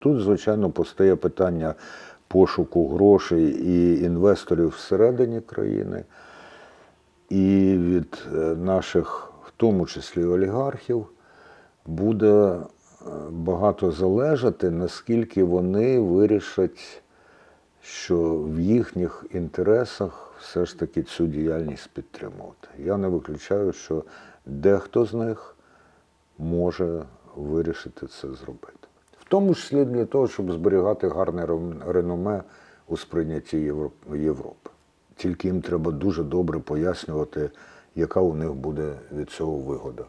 Тут, звичайно, постає питання пошуку грошей і інвесторів всередині країни, і від е, наших, в тому числі олігархів, буде е, багато залежати, наскільки вони вирішать, що в їхніх інтересах все ж таки цю діяльність підтримувати. Я не виключаю, що дехто з них може вирішити це зробити. Тому числі для того, щоб зберігати гарне реноме у сприйнятті Європи. Тільки їм треба дуже добре пояснювати, яка у них буде від цього вигода.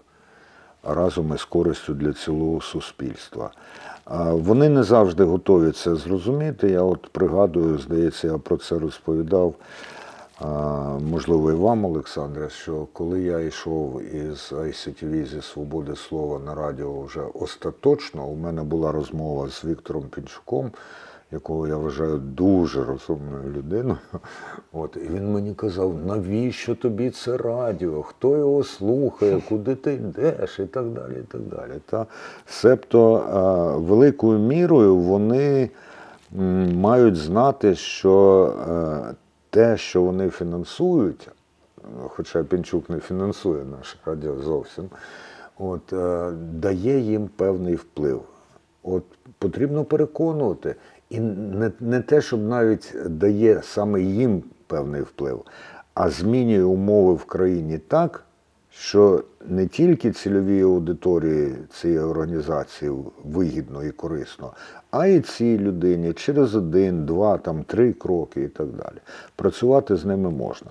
Разом із користю для цілого суспільства. Вони не завжди готові це зрозуміти. Я от пригадую, здається, я про це розповідав. Можливо, і вам, Олександре, що коли я йшов із ICTV зі свободи слова на радіо вже остаточно, у мене була розмова з Віктором Пінчуком, якого я вважаю дуже розумною людиною. От, і він мені казав, навіщо тобі це радіо? Хто його слухає, куди ти йдеш, і так далі. і так далі. Та, себто великою мірою вони мають знати, що е, те, що вони фінансують, хоча Пінчук не фінансує наше радіо зовсім, от, е, дає їм певний вплив. От потрібно переконувати. І не, не те, щоб навіть дає саме їм певний вплив, а змінює умови в країні так, що не тільки цільовій аудиторії цієї організації вигідно і корисно, а й цій людині через один, два, там, три кроки і так далі. Працювати з ними можна.